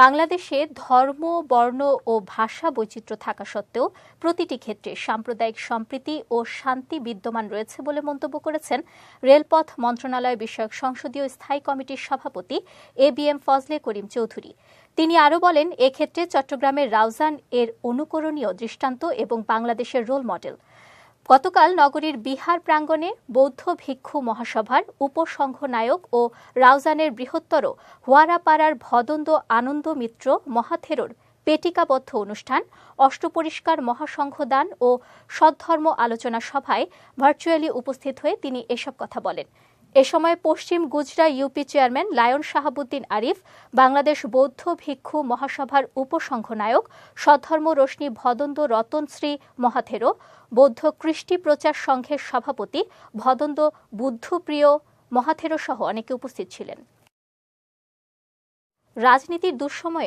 বাংলাদেশে ধর্ম, বর্ণ ও ভাষা বৈচিত্র্য থাকা সত্ত্বেও প্রতিটি ক্ষেত্রে সাম্প্রদায়িক সম্প্রীতি ও শান্তি বিদ্যমান রয়েছে বলে মন্তব্য করেছেন রেলপথ মন্ত্রণালয় বিষয়ক সংসদীয় স্থায়ী কমিটির সভাপতি A B M Fazle Karim Chowdhury. তিনি আরও বলেন, এক্ষেত্রে চট্টগ্রামের রাউজান এর অনুকরণীয় দৃষ্টান্ত এবং বাংলাদেশের রোল মডেল। গতকাল নগরীর বিহার প্রাঙ্গণে বৌদ্ধ ভিক্ষু মহাসভার উপসংঘ নায়ক ও রাউজানের বৃহত্তর হোয়ারাপাড়ার ভদন্দ আনন্দ মিত্র মহাথেরোর পেটিকাবদ্ধ অনুষ্ঠান, অষ্টপরিষ্কার মহাসংঘ দান ও সদ্ধর্ম আলোচনা সভায় ভার্চুয়ালি উপস্থিত হয়ে তিনি এসব কথা বলেন। এ সময় পশ্চিম Gujra UP chairman lion Shahabuddin Arif, Bangladesh বৌদ্ধ ভিক্ষু মহাসভার উপসংঘ নায়ক সদ্ধর্ম রশ্মি ভদন্দ রতনশ্রী মহাথেরো, বৌদ্ধ কৃষ্টি প্রচার সংঘের সভাপতি ভদন্দ বুদ্ধপ্রিয় মহাথেরো সহ অনেকে উপস্থিত ছিলেন। রাজনীতির দুঃসময়ে